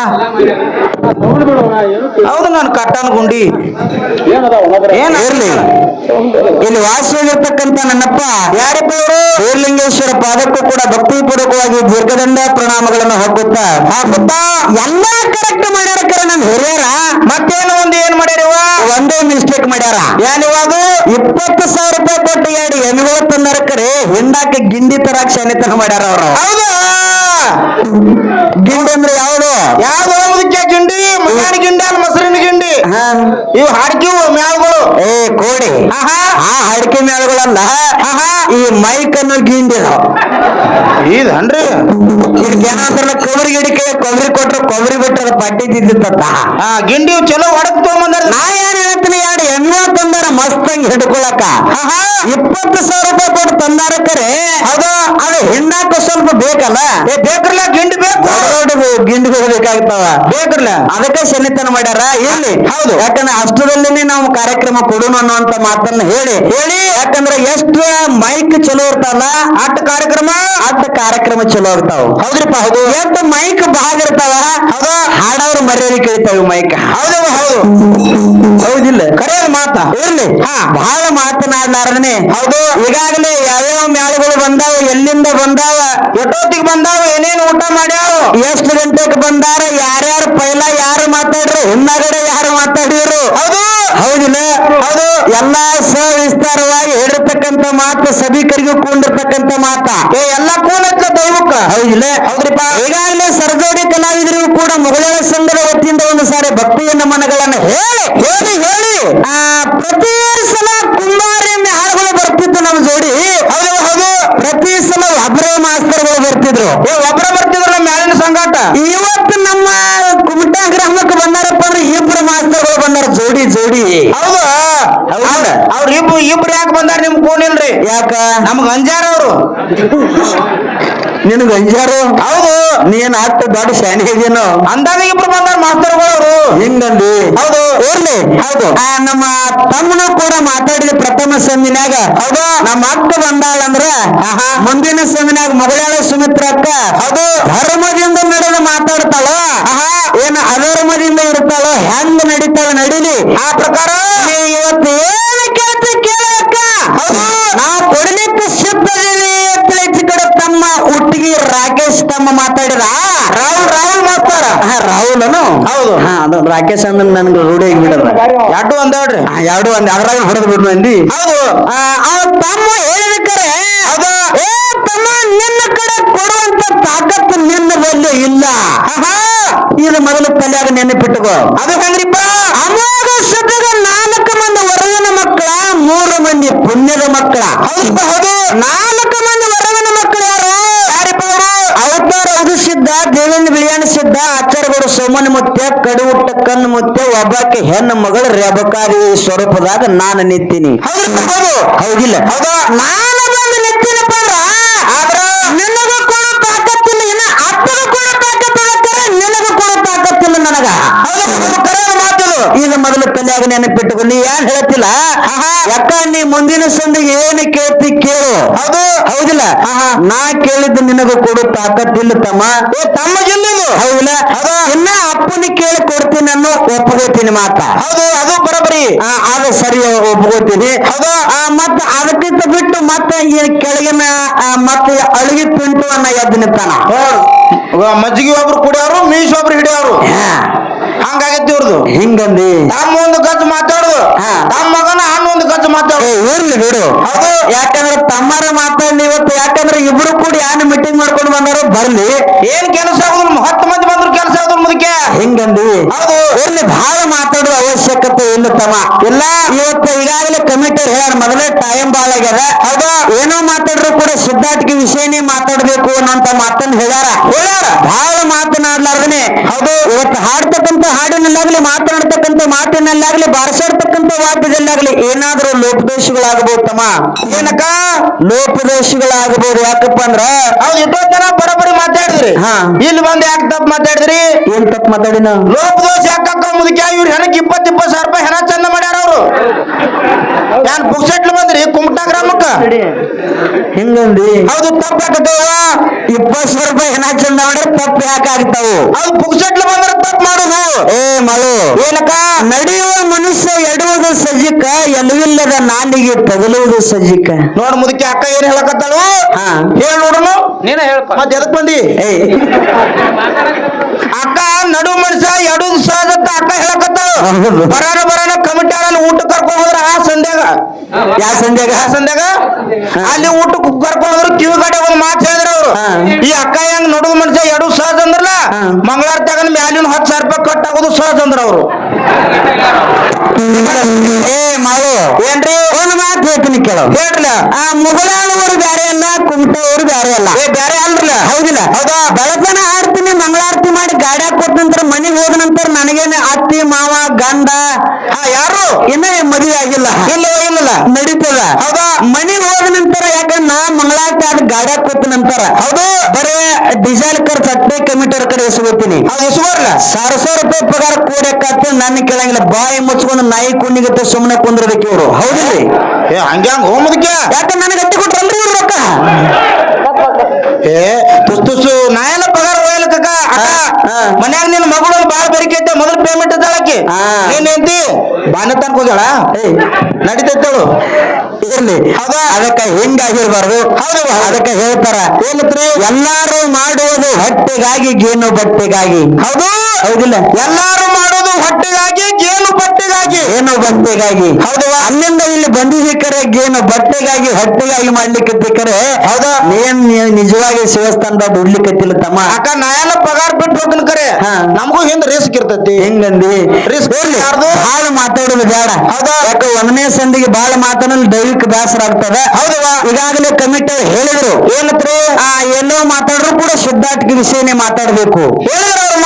ಹೌದು ನಾನು ಕಟ್ಟನ ಗುಂಡಿ. ಏನ್ ಇಲ್ಲಿ ವಾಸಿಯಾಗಿರ್ತಕ್ಕಂತ ನನ್ನಪ್ಪ ಯಾರಪ್ಪ ಇವರು ಶ್ರೀಲಿಂಗೇಶ್ವರ ಪಾದಕ್ಕೂ ಕೂಡ ಭಕ್ತಿಪೂರ್ವಕವಾಗಿ ದೀರ್ಘದಂಡ ಪ್ರಣಾಮಗಳನ್ನು ಹಾಕುತ್ತಾ ಹಾಕುತ್ತಾ? ಎಲ್ಲ ಕರೆಕ್ಟ್ ಮಾಡ್ಯಾರ ಕರೆ ನಮ್ ಹಿರಿಯರ. ಮತ್ತೇನು ಒಂದು ಏನ್ ಮಾಡ್ಯಾರಿವ ಒಂದೇ ಮಿಸ್ಟೇಕ್ ಮಾಡ್ಯಾರ. ಏನಿವ ಅದು? ಇಪ್ಪತ್ತು ಸಾವಿರ ರೂಪಾಯಿ ಕೊಟ್ಟು ಎರಡು ಎಮ್ಮಿಗಳು ತಂದಾರ ಕರೆ ಹಿಂಡಾಕ ಗಿಂಡಿ ತರಾಕ್ ಶಾನಿತನ ಮಾಡ್ಯಾರ ಅವರು. ಹೌದಾ? ಗಿಂಡಿ ಅಂದ್ರೆ ಯಾವುದು? ಯಾವ್ದು ಗಿಂಡಿ ಮಣ್ಣಾಡಿ ಗಿಂಡಿ. ಇವು ಹಾಡ್ಕಿವು ಮ್ಯಾಲ್ಗಳು ಏ ಕೋಡಿ ಆಹಾ. ಆ ಹಡಿಕೆ ಹಾ ಆಹಾ. ಈ ಮೈಕ್ ಅನ್ನೋ ಗಿಂಡಿ ಅದಾವ. ಇದನ್ರಿ ಇದಕ್ಕೆ ಏನಂತಾರಲ್ಲ ಕೊಬ್ಬರಿ ಗಿಡಕ್ಕೆ ಕೊಬ್ಬರಿ ಕೊಟ್ರೆ ಕೊಬ್ಬರಿ ಬಿಟ್ಟದ ಪಟ್ಟಿ ತಿದ್ದಿತ್ತ ಆ ಗಿಂಡಿ ಚಲೋ ಹೊಡಕ್ ತಗೊಂಬಂದ್ರ. ನಾ ಏನ್ ಹೇಳ್ತೀನಿ ಯಾರು ಎಮ್ಮೆ ತಂದಾರ ಮಸ್ತ್ ಹಂಗ ಹಿಡ್ಕೊಳಕ. ಇಪ್ಪತ್ತು ಸಾವಿರ ರೂಪಾಯಿ ಕೊಟ್ಟು ತಂದಾರ ಕರೆ ಅದು ಅದು ಹಿಂಡಾಕ ಸ್ವಲ್ಪ ಬೇಕಲ್ಲ? ಏ ಬೇಕ್ರಲ್ಲ ಗಿಂಡಿ ಬೇಕು. ಗಿಂಡಿ ಬೇಕಾಗ್ತಾವ. ಬೇಕ್ರಲ್ಲ. ಅದಕ್ಕೆ ಶನಿತನ ಮಾಡ್ಯಾರ. ಇಲ್ಲಿ ಹೌದು. ಯಾಕಂದ್ರೆ ಅಷ್ಟರಲ್ಲಿನೇ ನಾವು ಕಾರ್ಯಕ್ರಮ ಕೊಡೋಣ ಅನ್ನುವಂತ ಮಾತನ್ನ ಹೇಳಿ. ಹೇಳಿ. ಯಾಕಂದ್ರೆ ಎಷ್ಟು ಮೈಕ್ ಚಲೋ ಇರ್ತಾವಲ್ಲ ಅಟ್ ಕಾರ್ಯಕ್ರಮ. ಅಟ್ ಕಾರ್ಯಕ್ರಮ ಚಲೋ ಇರ್ತಾವ. ಹೌದ್ರಿಪ್ಪ ಹೌದು. ಎಷ್ಟು ಮೈಕ್ ಭಾಗ ಇರ್ತಾವ? ಅದು ಹಾಡವ್ರ ಮರ್ಯಾದೆ ಕೇಳ್ತಾವ ಮೈಕ್ ಹೌದು ಹೌದು ಹೌದಿಲ್ಲ. ಕರೆ ಮಾತ. ಇರ್ಲಿ. ಹಾ. ಬಹಳ ಮಾತನಾಡ್ಲಾರನೆ ಹೌದು. ಈಗಾಗಲೇ ಯಾವ್ಯಾವ ಮೇಳಗಳು ಬಂದಾವ? ಎಲ್ಲಿಂದ ಬಂದಾವ? ಎಷ್ಟೊತ್ತಿಗೆ ಬಂದಾವ? ಏನೇನ್ ಊಟ ಮಾಡ್ಯಾವ ಎಷ್ಟು ಗಂಟೆಗೆ ಬಂದಾರ? ಯಾರ್ಯಾರು ಪೈಲ ಯಾರು ಮಾತಾಡ್ರು? ಹಿನ್ನಗಡೆ ಯಾರು ಮಾತಾಡಿದ್ರು. ಹೌದು. ಹೌದಿಲ್ಲ. ಹೌದು. ಎಲ್ಲ ಸವಿಸ್ತಾರವಾಗಿ ಹೇಳಿರ್ತಕ್ಕಂಥ ಮಾತು ಸಭಿಕರಿಗೂ ಕೊಂಡಿರ್ತಕ್ಕಂಥ ಮಾತ. ಏ ಎಲ್ಲ ಕೂನತ್ತ ದೈವಕ್ಕ ಹೌದಿಲ್ಲ. ಹೌದ್ರಿಪ್ಪ. ಈಗಾಗಲೇ ಸರ್ಜೋಡಿ ಕಲಾವಿದರಿಗೂ ಕೂಡ ಮೊಘಲರ ಸಂಘದ ವತಿಯಿಂದ ಒಂದು ಸಾರಿ ಭಕ್ತಿಯ ಮನಗಳನ್ನು ಹೇಳಿ ಹೇಳಿ ಹೇಳಿ. ಆ ಪ್ರತಿ ಸಲ ಕುಂಬಾರಿಯಿಂದ ಹಾಡುಗಳು ಬರ್ತಿತ್ತು ನಮ್ಮ ಜೋಡಿ. ಹೌದು ಹೌದು. ಪ್ರತಿ ಸಲ ಒಬ್ಬರೇ ಮಾಸ್ತರ್ಗಳು ಬರ್ತಿದ್ರು. ಏ ಒಬ್ರ ಬರ್ತಿದ್ರು ಮ್ಯಾಲಿನ ಸಂಘಟ ಇವತ್ತು ನಮ್ಮ ಜೋಡಿ ಜೋಡಿ. ಹೌದಾ? ಅವ್ರ ಇಬ್ರು ಇಬ್ರು ಯಾಕೆ ಬಂದಾರ ನಿಮ್ ಇಲ್ರಿ? ಯಾಕ? ನಮ್ಗ ಅಂಜಾರ ಅವರು. ನಿನಗ ಅಂಜಾರು? ಹೌದು. ನೀನ್ ಹತ್ತು ದೊಡ್ಡ ಶಾನೆ ಇದೇನು? ಅಂದಾಗ ಇಬ್ರು ಬಂದಾರ ಮಾಸ್ತರ್ಗಳು ಅವರು ಹಿಂಗಂದಿ? ಹೌದು. ಇರ್ಲಿ ಹೌದು. ಆ, ನಮ್ಮ ತಮ್ಮನು ಕೂಡ ಮಾತಾಡಿದ ಪ್ರಥಮ ಸಂದಿನಾಗ ಹೌದು. ನಮ್ಮ ಅಕ್ಕ ಬಂದಾಳ ಅಂದ್ರ ಮುಂದಿನ ಸಂದಿನಾಗ ಮೊದಲಾಳ ಸುಮಿತ್ರ ಅಕ್ಕ ಹೌದು. ಧರ್ಮದಿಂದ ನಡೆದು ಮಾತಾಡ್ತಾಳ? ಆಹಾ. ಏನ ಅಧರ್ಮದಿಂದ ಇರ್ತಾಳ? ಹೆಂಗ್ ನಡೀತಾಳ ನಡೀಲಿ? ಆ ಪ್ರಕಾರ ಇವತ್ತು ಏನು ಕೇಳ್ತಿ ಕೇಳಕ್ಕ? ಹೌದು ನಾವು ಕೊಡ್ಲಿಕ್ಕೆ ಸಿದ್ಧದೇವಿ ಅಂತ ಹೆಚ್ಚು ಕಡೆ ತಮ್ಮ ಹುಟ್ಟಿಗೆ ರಾಕೇಶ್ ತಮ್ಮ ಮಾತಾಡಿದ? ರಾಹುಲ್ ರಾಹುಲ್ ಮಾತಾಡ. ರಾಹುಲನು? ಹೌದು. ಹಾ ಅದು ರಾಕೇಶ್ ಅಂದ್ರೆ ನನ್ಗೆ ರೂಢಿ ಆಗಿಬಿಡದ ಎರಡು ಒಂದಾಡ್ರಿ ಎರಡು ಒಂದ್. ಅದ್ರಾಗ ಹೊಡೆದ್ ಬಿಡ್ ಮಂದಿ ಹೌದು. ಆ, ತಮ್ಮ ಹೇಳಿದಕ್ಕರೆ ಹೌದು. ಏ ತಮ್ಮ ನಿನ್ನ ಕಡೆ ಕೊಡುವಂತ ತಾಕತ್ತು ನಿನ್ನ ಬಲ್ಲಿ ಇಲ್ಲ. ಇದು ಮೊದಲು ತಲೆಯಾಗ ನೆನಪಿಟ್ಟುಕೋ ಅದು ಹೆಂಗ್ರಿಪ್ಪ? ಅಮೋಘ ಶುದ್ಧದ ನಾಲ್ಕು ಮಂದಿ ವರವಿನ ಮಕ್ಕಳ ಮೂರು ಮಂದಿ ಪುಣ್ಯದ ಮಕ್ಕಳ. ಹೌದು ಹೌದು. ನಾಲ್ಕು ಮಂದಿ ವರವಿನ ಮಕ್ಕಳು ಯಾರು ಯಾರಿಪ್ಪ ಅವರು ಅವತಾರ ಅದು ಸಿದ್ಧ ದೇವೇಂದ್ರ ಬಿಳಿಯಣ್ಣ ಸಿದ್ಧ ಆಚಾರ್ಯಗಳು ಸೋಮನ ಮುತ್ಯ ಕಡುವುಟ್ಟ ಕಣ್ಣು ಮುತ್ಯ ಒಬ್ಬಕ್ಕೆ ಹೆಣ್ಣು ಮಗಳು ರೆಬಕಾರಿ ಸ್ವರೂಪದಾಗ ನಾನು ನಿಂತೀನಿ. ಹೌದು ಹೌದು ಹೌದಿಲ್ಲ. ಹೌದಾ? ನಾನು ಈಗ ಮೊದಲು ತಲೆಯಾಗ ನೀ ಏನ್ ಹೇಳ್ತಿಲ್ಲ? ಯಾಕ ನೀ ಮುಂದಿನ ಸಂದಿಗೆ ಏನ್ ಕೇಳ್ತಿ ಕೇಳು. ಹೌದು. ಹೌದಿಲ್ಲ. ನಾ ಕೇಳಿದ್ದು ನಿನಗೂ ಕೊಡು ತಾಕತ್ತಿಲ್ಲ ತಮ್ಮ. ಓ ತಮ್ಮ ಇದು. ಹೌದಿಲ್ಲ. ಇನ್ನ ಅಪ್ಪನಿ ಕೇಳಿ ಕೊಡ್ತೀನಿ ಅನ್ನೋ ಒಪ್ಪಗೋತೀನಿ ಮಾತ ಹೌದು ಅದು ಬರೋಬರಿ ಅದು ಸರಿ ಒಪ್ಪಗೋತೀನಿ ಹೌದು. ಮತ್ತ ಅದಕ್ಕಿಂತ ಬಿಟ್ಟು ಮತ್ತೆ ಈ ಕೆಳಗಿನ ಮತ್ತೆ ಅಳಿಗೆ ಪಿಂಟು ಅನ್ನ ಎದ್ದು ನಿಂತಾನ? ಮಜ್ಜಿಗೆ ಒಬ್ರು ಕುಡಿಯೋರು ಮೀಸ್ ಒಬ್ರು ಹಿಡಿಯೋರು. ಹಂಗಾಗೈತಿ ಇವ್ರದು. ಹಿಂಗಂದಿ? ತಮ್ಮ ಒಂದು ಗಜ್ ಮಾತಾಡುದು. ತಮ್ಮ ಮಗನ ಹಣ್ಣು ಒಂದು ಗಜ್ ಏ, ಮಾತಾಡುದು ಇರ್ಲಿ ಬಿಡು. ಯಾಕಂದ್ರೆ ತಮ್ಮರ ಮಾತಾಡಿ ಇವತ್ತು ಯಾಕಂದ್ರೆ ಇಬ್ರು ಕೂಡಿ ಯಾರು ಮೀಟಿಂಗ್ ಮಾಡ್ಕೊಂಡು ಬಂದಾರ ಬರ್ಲಿ. ಏನ್ ಕೆಲಸ ಆಗುದಿಲ್ಲ ಹತ್ತು ಮಂದಿ ಬಂದ್ರು ಕೆಲಸ ಆಗುದಿಲ್ಲ ಮುದಕ್ಕೆ ಹಿಂಗಂದಿ? ಹೌದು. ಇರ್ಲಿ ಬಹಳ ಮಾತಾಡೋ ಅವಶ್ಯಕತೆ ತಮ್ಮ ಇಲ್ಲ ಇವತ್ತು ಈಗಾಗಲೇ ಕಮಿಟರ್ ಹೇಳ ಮೊದಲೇ ಟೈಮ್ ಬಾಳ ಆಗ್ಯದ. ಹೌದಾ ಏನೋ ಮಾತಾಡ್ರು ಕೂಡ ಸಿದ್ಧಾರ್ಥಿಗೆ ವಿಷಯನೇ ಮಾತಾಡ್ಬೇಕು ಅನ್ನೋಂತ ಮಾತನ್ನ ಹೇಳ್ಯಾರ. ಹೇಳ್ಯಾರ. ಬಹಳ ಮಾತನಾಡ್ಲಾರ್ದನೆ. ಹೌದು. ಇವತ್ತು ಹಾಡ್ತಕ್ಕಂಥ ಹಾಡಿನಲ್ಲಾಗ್ಲಿ ಮಾತನಾಡ್ತಕ್ಕಂಥ ಮಾತಿನಲ್ಲಾಗ್ಲಿ ಬಾರಿಸಾಡ್ತಕ್ಕಂಥ ವಾದ್ಯದಲ್ಲಾಗ್ಲಿ ಏನಾದ್ರೂ ಲೋಪದೋಷಗಳಾಗಬಹುದು ತಮ್ಮ ಏನಕ್ಕ? ಲೋಪದೋಷಗಳಾಗಬಹುದು ಯಾಕಪ್ಪ ಅಂದ್ರ ಅವ್ರು ಇದೋ ಜನ ಬರೋಬ್ಬರಿ ಮಾತಾಡಿದ್ರಿ. ಹಾ. ಇಲ್ಲಿ ಬಂದು ಯಾಕೆ ತಪ್ಪು ಮಾತಾಡಿದ್ರಿ? ಏನ್ ತಪ್ಪು ಮಾತಾಡಿನ? ಲೋಪದೋಷ ಯಾಕೆ ಯಾಕಕ್ಕ ಮುದಕ್ಕೆ ಇವ್ರು ಹೆಣಕ್ ಇಪ್ಪತ್ತು ಇಪ್ಪತ್ತು ಸಾವಿರ ರೂಪಾಯಿ ಹೆಣ ಚಂದ ಮಾಡ್ಯಾರ ಅವರು. ಯಾರು ಪುಕ್ಸೆಟ್ಲು ಬಂದ್ರಿ? ಕುಮಟಾ ಗ್ರಾಮಕ್ಕ? ಹಿಂಗಂದಿ ಹೌದು ತಪ್ಪಾಕತ್ತವ ಇಪ್ಪತ್ತು ಸಾವಿರ ರೂಪಾಯಿ ಹೆಣ ಚಂದ ಮಾಡಿದ್ರೆ ತಪ್ಪು ಯಾಕೆ ಆಗ್ತಾವು? ಹೌದು ಪುಕ್ಸೆಟ್ಲು ಬಂದ್ರೆ ತಪ್ಪು ಮಾಡುದು. ಏ ಮಳು. ಏನಕ್ಕ? ನಡೆಯುವ ಮನುಷ್ಯ ಎಡುವುದು ಸಜ್ಜಿಕ ಎಲುವಿಲ್ಲದ ನಾಲಿಗೆ ತಗಲುವುದು ಸಜ್ಜಿಕ. ನೋಡ್ ಮುದಕ್ಕೆ ಅಕ್ಕ ಏನ್ ಹೇಳಕತ್ತಾಳು? ಹಾ. ಹೇಳ ನೋಡನು ನೀನ ಹೇಳಪ್ಪ ಮತ್ತೆ ಎದಕ್ ಬಂದಿ? ಏಯ್. ಅಕ್ಕ ನಡು ಮನುಷ್ಯ ಎಡುದು ಸಹಜ ಅಂತ ಅಕ್ಕ ಹೇಳಕತ್ತಾಳು. ಬರೋಣ ಬರಾನ ಬರಾನ ಕಮಿಟಿ ಊಟ ಕರ್ಕೊಂಡ್ ಹೋದ್ರ ಆ ಸಂಧ್ಯಾಗ ಯಾ ಸಂಧ್ಯಾಗ ಆ ಸಂಧ್ಯಾಗ ಅಲ್ಲಿ ಊಟ ಕರ್ಕೊಂಡ್ ಹೋದ್ರು ಕಿವಿ ಕಡೆ ಒಂದ್ ಮಾತು ಹೇಳಿದ್ರ ಅವರು. ಈ ಅಕ್ಕ ಹೆಂಗ್ ನಡು ಮನುಷ್ಯ ಎರಡು ಸಹಜ ಅಂದ್ರಲ್ಲ ಹಾ. ಮಂಗಳಾರ ತಗೊಂಡ್ ಮ್ಯಾಲಿನ ಹತ್ತು ಸಾವಿರ ರೂಪಾಯಿ ಕಟ್ ಆಗೋದು ಸಹಜ ಅಂದ್ರ ಅವರು. ಏ ಮಾಳು ಏನ್ರಿ? ಒಂದು ಮಾತು ಹೇಳ್ತೀನಿ ಕೇಳೋ. ಹೇಳ್ರಲ್ಲ. ಆ ಮುಗಳಾಳವರು ಬ್ಯಾರೆ ಅಲ್ಲ ಕುಮಟವರು ಬ್ಯಾರೆ ಅಲ್ಲ ಏ ಬ್ಯಾರೆ ಅಲ್ರಲ್ಲ. ಹೌದಿಲ್ಲ. ಹೌದಾ? ಬೆಳತನ ಹಾಡ್ತೀನಿ ಮಂಗಳಾರತಿ ಮಾಡಿ ಗಾಡಿ ಕೊಟ್ಟ ನಂತರ ಮನೆಗೆ ಹೋದ ನಂತರ ನನಗೇನೆ ಅತ್ತಿ ಮಾವ ಗಂಡ ಯಾರು? ಇನ್ನ ಮದುವೆ ಆಗಿಲ್ಲ. ಇಲ್ಲ ಇಲ್ಲ ನಡೀತದ ಹೌದಾ? ಮನೆಗೆ ಹೋದ ನಂತರ ಯಾಕಂದ್ರೆ ನಾ ಮಂಗಳಾರತಿ ಆದ ಗಾಡಿ ಕೊಟ್ಟ ನಂತರ ಹೌದು? ಬರೇ ಡೀಸೆಲ್ ಖರ್ಚು ಹತ್ತೇ ಕಿಲೋಮೀಟರ್ ಕಡೆ ಎಸ್ಕೋತೀನಿ. ಅದು ಇಸ್ಕೊರ್ಲ ಸಾವಿರ ಸಾವಿರ ರೂಪಾಯಿ ಪಗಾರ ಕೂಡಕ್ಕಾಗ್ತದೆ ನನ್ನ ಕೇಳಂಗಿಲ್ಲ. ಬಾಯಿ ಮುಚ್ಕೊಂಡು ನಾಯಿ ಕುಣ್ಣಿಗತ್ತೆ ಸುಮ್ಮನೆ ಕುಂದ್ರದಕ್ಕೆ ಇವರು. ಹೌದಿಲ್ಲ ಏ ಹಂಗ್ಯಾಂಗ ಹೋಮದಕ್ಕೆ ಯಾಕಂದ್ರೆ ನನಗೆ ಅತ್ತಿ ಕೊಟ್ರಲ್ರಿ ರೊಕ್ಕ. ಏ ತುಸ್ ತುಸು ನಾ ಪಗಾರ ಹೋಗಲ್ಲ ಕಕ್ಕ ಅಕ್ಕ ಹಾ. ಮನ್ಯಾಗ ನಿನ್ನ ಮಗಳು ಬಾಳ ಬೇರಿಕೆ ಐತೆ ಮೊದಲು ಪೇಮೆಂಟ್ ಇದ್ದಾಳಕ್ಕೆ ನೀನ್ ಏನೇಂತಿ ಬಾನೆ ತನಕ ಹೋಗ್ಯಾಳ? ನಡೀತೈತಳು ಇರ್ಲಿ. ಹೌದಾ? ಅದಕ್ಕ ಹಿಂಗಾಗಿರ್ಬಾರ್ದು. ಹೌದು. ಅದಕ್ಕ ಹೇಳ್ತಾರ. ಏನತ್ರಿ? ಎಲ್ಲಾರು ಮಾಡುವುದು ಹೊಟ್ಟೆಗಾಗಿ ಗೇನು ಬಟ್ಟೆಗಾಗಿ. ಹೌದು? ಹೌದಿಲ್ಲ. ಎಲ್ಲಾರು ಮಾಡೋದು ಹೊಟ್ಟೆಗಾಗಿ ಏನು ಬಟ್ಟೆಗಾಗಿ? ಹೌದು ಅಲ್ಲಿಂದ ಇಲ್ಲಿ ಏನು ಕರೆ ಗೇನು ಬಟ್ಟೆಗಾಗಿ ಹೊಟ್ಟೆಗಾಗಿ ಮಾಡ್ಲಿಕ್ಕೆ ಹೌದಾ? ಏನ್ ನಿಜವಾಗಿ ಶಿವಸ್ಥಾನದ ದುಡ್ಲಿಕ್ಕತ್ತಿಲ್ಲ ತಮ್ಮ. ಅಕ್ಕ ನಾ ಎಲ್ಲ ಪಗಾರ ಬಿಟ್ಟು ಹೋಗ್ತೀನಿ ಕರೆ. ನಮಗೂ ಹಿಂದ್ ರಿಸ್ಕ್ ಇರ್ತೈತಿ. ಹೆಂಗಂದಿ? ರಿಸ್ಕ್ ಹಾಳು ಮಾತಾಡೋದು ಬೇಡ. ಹೌದಾ? ಯಾಕೆ ಒಂದನೇ ಸಂದಿಗೆ ಬಾಳ ಮಾತಾಡಲು ದೈವಿಕ ಬೇಸರ ಆಗ್ತದೆ. ಹೌದವ್ವ. ಈಗಾಗಲೇ ಕಮಿಟಿ ಹೇಳಿದ್ರು. ಏನತ್ರಿ? ಆ ಎಲ್ಲೋ ಮಾತಾಡ್ರು ಕೂಡ ಶುದ್ಧಾಟಿಕೆ ವಿಷಯನೇ ಮಾತಾಡ್ಬೇಕು.